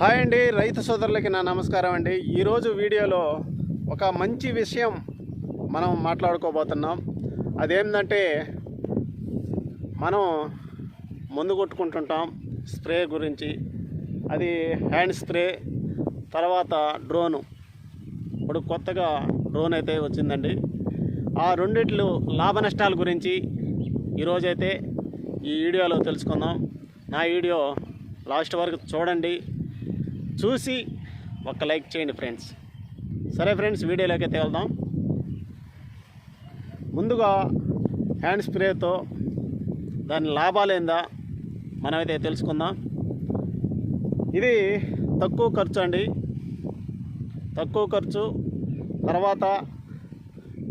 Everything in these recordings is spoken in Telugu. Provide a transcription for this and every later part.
హాయ్ అండి రైతు సోదరులకి నా నమస్కారం అండి. ఈరోజు వీడియోలో ఒక మంచి విషయం మనం మాట్లాడుకోబోతున్నాం. అదేంటంటే మనం ముందు కొట్టుకుంటుంటాం స్ప్రే గురించి. అది హ్యాండ్ స్ప్రే తర్వాత డ్రోను. ఇప్పుడు కొత్తగా డ్రోన్ అయితే వచ్చిందండి. ఆ రెండిట్లు లాభ నష్టాల గురించి ఈరోజైతే ఈ వీడియోలో తెలుసుకుందాం. నా వీడియో లాస్ట్ వరకు చూడండి. చూసి ఒక లైక్ చేయండి ఫ్రెండ్స్. సరే ఫ్రెండ్స్ వీడియోలోకి అయితే వెళ్దాం. ముందుగా హ్యాండ్ స్ప్రేతో దాని లాభాలు ఏందా మనమైతే తెలుసుకుందాం. ఇది తక్కువ ఖర్చు అండి. తక్కువ ఖర్చు. తర్వాత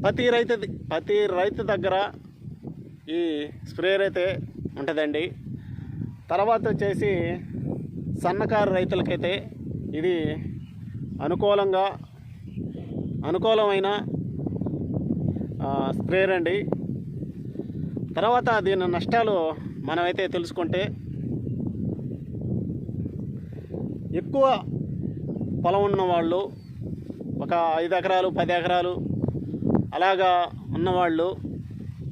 ప్రతి రైతు ప్రతి రైతు దగ్గర ఈ స్ప్రేయర్ అయితే ఉంటుందండి. తర్వాత వచ్చేసి సన్నకారు రైతులకైతే ఇది అనుకూలంగా అనుకూలమైన ఆ, స్ప్రేయర్ అండి తర్వాత దీని నష్టాలు మనమైతే తెలుసుకుంటే ఎక్కువ పొలం ఉన్న వాళ్ళు ఒక ఐదు ఎకరాలు పది ఎకరాలు అలాగా ఉన్నవాళ్ళు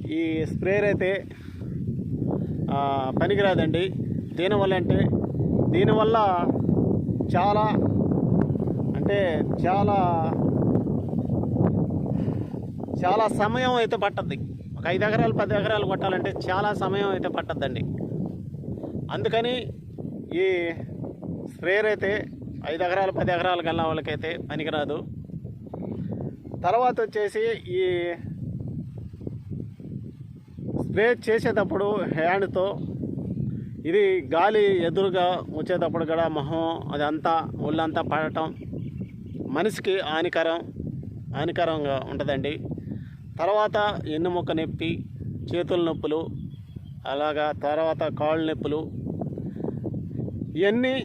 ఈ స్ప్రేయర్ అయితే పనికిరాదండి. దీనివల్ల అంటే దీనివల్ల చాలా అంటే చాలా చాలా సమయం అయితే పట్టద్ది. ఒక ఐదు ఎకరాలు పది ఎకరాలు కొట్టాలంటే చాలా సమయం అయితే పట్టద్దండి. అందుకని ఈ స్ప్రేయర్ అయితే ఐదు ఎకరాలు పది ఎకరాలు కల్లా వాళ్ళకైతే పనికిరాదు. తర్వాత వచ్చేసి ఈ స్ప్రే చేసేటప్పుడు హ్యాండ్తో ఇది గాలి ఎదురుగా వచ్చేటప్పుడు కూడా మొహం అదంతా ఒళ్ళంతా పడటం మనిషికి హానికరం హానికరంగా ఉంటుందండి. తర్వాత ఎన్నుముక్క నొప్పి చేతుల నొప్పులు అలాగా తర్వాత కాళ్ళ నొప్పులు ఇవన్నీ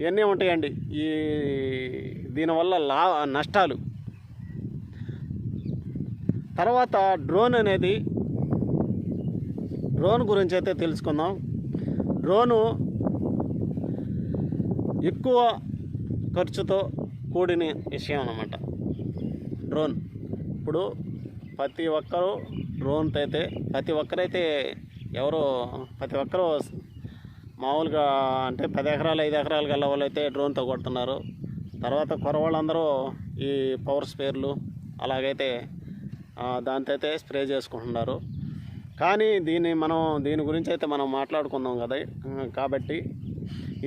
ఇవన్నీ ఉంటాయండి. ఈ దీనివల్ల లా నష్టాలు. తర్వాత డ్రోన్ అనేది డ్రోన్ గురించి అయితే తెలుసుకుందాం. డ్రోను ఎక్కువ ఖర్చుతో కూడిన విషయం అన్నమాట. డ్రోన్. ఇప్పుడు ప్రతి ఒక్కరూ డ్రోన్తో అయితే ప్రతి ఒక్కరైతే ఎవరో ప్రతి ఒక్కరూ మామూలుగా అంటే పది ఎకరాలు ఐదు ఎకరాలు గల వాళ్ళు అయితే డ్రోన్తో కొడుతున్నారు. తర్వాత కొరవాళ్ళందరూ ఈ పవర్ స్పేర్లు అలాగైతే ఆ, దాంతో అయితే స్ప్రే చేసుకుంటున్నారు. కానీ దీన్ని మనం దీని గురించి అయితే మనం మాట్లాడుకుందాం కదా. కాబట్టి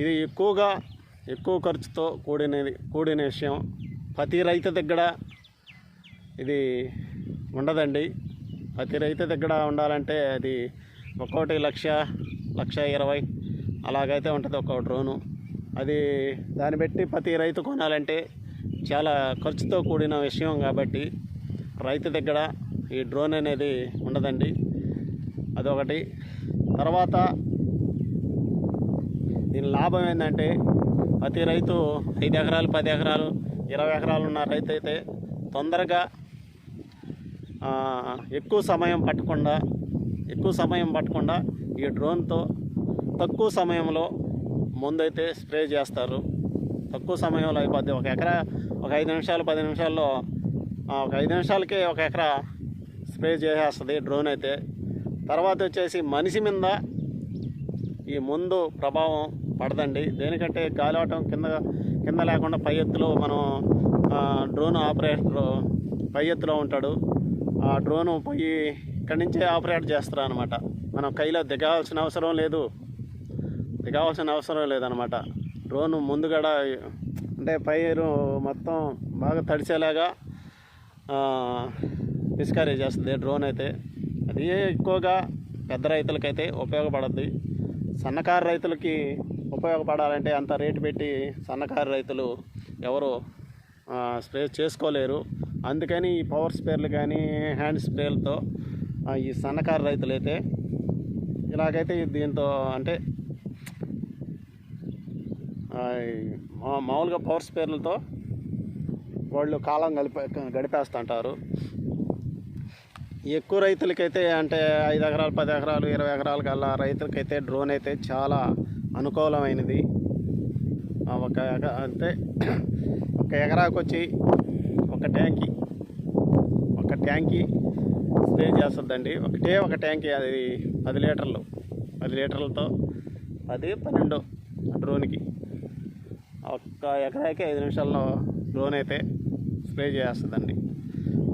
ఇది ఎక్కువగా ఎక్కువ ఖర్చుతో కూడినది కూడిన విషయం. ప్రతి రైతు దగ్గర ఇది ఉండదండి. ప్రతి రైతు దగ్గర ఉండాలంటే అది ఒక్కోటి లక్ష లక్ష ఇరవై అలాగైతే ఉంటుంది ఒక డ్రోను. అది దాన్ని బట్టి ప్రతి రైతు కొనాలంటే చాలా ఖర్చుతో కూడిన విషయం కాబట్టి రైతు దగ్గర ఈ డ్రోన్ అనేది ఉండదండి. అదొకటి. తర్వాత దీని లాభం ఏంటంటే ప్రతి రైతు ఐదు ఎకరాలు పది ఎకరాలు ఇరవై ఎకరాలు ఉన్న రైతు అయితే తొందరగా ఎక్కువ సమయం పట్టకుండా ఎక్కువ సమయం పట్టకుండా ఈ డ్రోన్తో తక్కువ సమయంలో ముందైతే స్ప్రే చేస్తారు. తక్కువ సమయంలో అయిపోద్ది. ఒక ఎకరా ఒక ఐదు నిమిషాలు పది నిమిషాల్లో ఒక ఐదు నిమిషాలకే ఒక ఎకరా స్ప్రే చేసేస్తుంది డ్రోన్ అయితే. తర్వాత వచ్చేసి మనిషి మీద ఈ ముందు ప్రభావం పడదండి. దేనికంటే గాలివటం కింద కింద లేకుండా పై ఎత్తులో మనం డ్రోన్ ఆపరేటర్ పై ఎత్తులో ఉంటాడు. ఆ డ్రోన్ పోయి ఇక్కడి నుంచే ఆపరేట్ చేస్తారు అనమాట మనం కైలో దిగాల్సిన అవసరం లేదు. దిగాల్సిన అవసరం లేదనమాట డ్రోన్ ముందుగడ అంటే పైరు మొత్తం బాగా తడిసేలాగా డిస్కరేజ్ చేస్తుంది డ్రోన్ అయితే. అది ఎక్కువగా పెద్ద రైతులకైతే ఉపయోగపడుద్ది. సన్నకారు రైతులకి ఉపయోగపడాలంటే అంత రేటు పెట్టి సన్నకారు రైతులు ఎవరు స్ప్రే చేసుకోలేరు. అందుకని ఈ పవర్ స్ప్రేలు కానీ హ్యాండ్ స్ప్రేలతో ఈ సన్నకారు రైతులైతే ఇలాగైతే దీంతో అంటే మామూలుగా పవర్ స్పేర్లతో వాళ్ళు కాలం గడిపే గడిపేస్తుంటారు. ఎక్కువ రైతులకైతే అంటే ఐదు ఎకరాలు పది ఎకరాలు ఇరవై ఎకరాలు కల్లా రైతులకైతే డ్రోన్ అయితే చాలా అనుకూలమైనది. ఒక అంటే ఒక ఎకరాకు వచ్చి ఒక ట్యాంకి ఒక ట్యాంకి స్ప్రే చేస్తుందండి. ఒకటే ఒక ట్యాంకి అది పది లీటర్లు పది లీటర్లతో పది పన్నెండు డ్రోన్కి. ఒక్క ఎకరాకి ఐదు నిమిషాల్లో డ్రోన్ అయితే స్ప్రే చేస్తుందండి.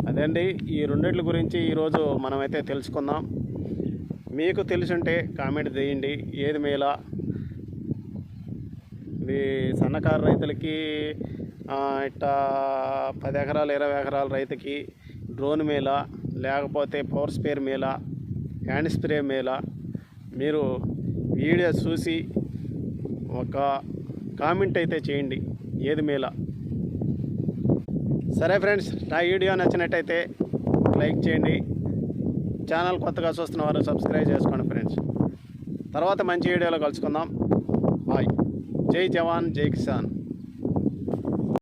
అదండి ఈ రెండిట్ల గురించి ఈరోజు మనమైతే తెలుసుకుందాం. మీకు తెలుసుంటే కామెంట్ చేయండి. ఏది మేలా? ఇది సన్నకారు రైతులకి ఇట్టా పది ఎకరాలు ఇరవై ఎకరాల రైతుకి డ్రోన్ మేలా లేకపోతే పవర్ స్పేర్ మేలా హ్యాండ్ స్ప్రే మేలా మీరు వీడియో చూసి ఒక కామెంట్ అయితే చేయండి. ఏది మేలా? సరే ఫ్రెండ్స్ నా వీడియో నచ్చినట్టయితే లైక్ చేయండి. ఛానల్ కొత్తగా చూస్తున్న వారు సబ్స్క్రైబ్ చేసుకోండి ఫ్రెండ్స్. తర్వాత మంచి వీడియోలో కలుసుకుందాం. బాయ్. జై జవాన్ జై కిసాన్.